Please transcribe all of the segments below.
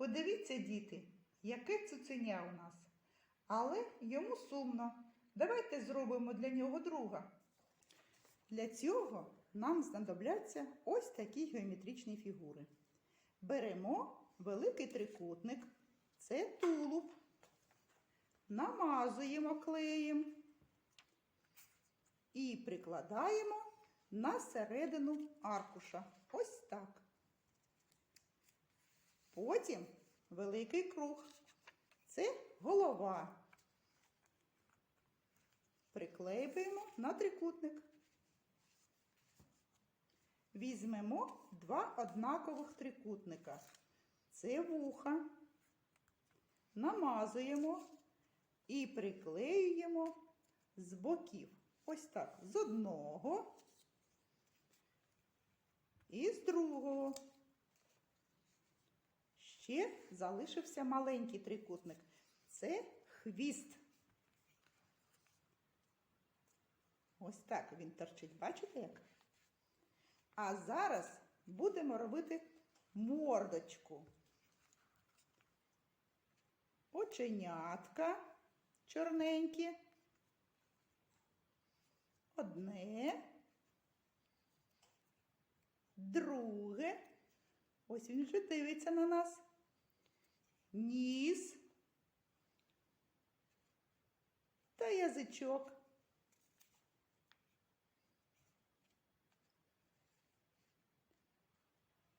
Подивіться, діти, яке цуценя у нас. Але йому сумно. Давайте зробимо для нього друга. Для цього нам знадобляться ось такі геометричні фігури. Беремо великий трикутник, це тулуб, намазуємо клеєм і прикладаємо на середину аркуша. Ось так. Потім великий круг. Це голова. Приклеюємо на трикутник. Візьмемо два однакових трикутника. Це вуха. Намазуємо і приклеюємо з боків. Ось так. З одного і з другого. Ще залишився маленький трикутник. Це хвіст. Ось так він торчить. Бачите як? А зараз будемо робити мордочку. Оченятка чорненькі. Одне. Друге. Ось він вже дивиться на нас. Ніс. Та язичок.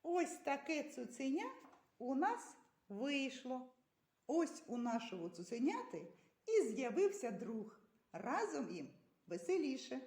Ось таке цуценя у нас вийшло. Ось у нашого цуценяти і з'явився друг. Разом їм веселіше.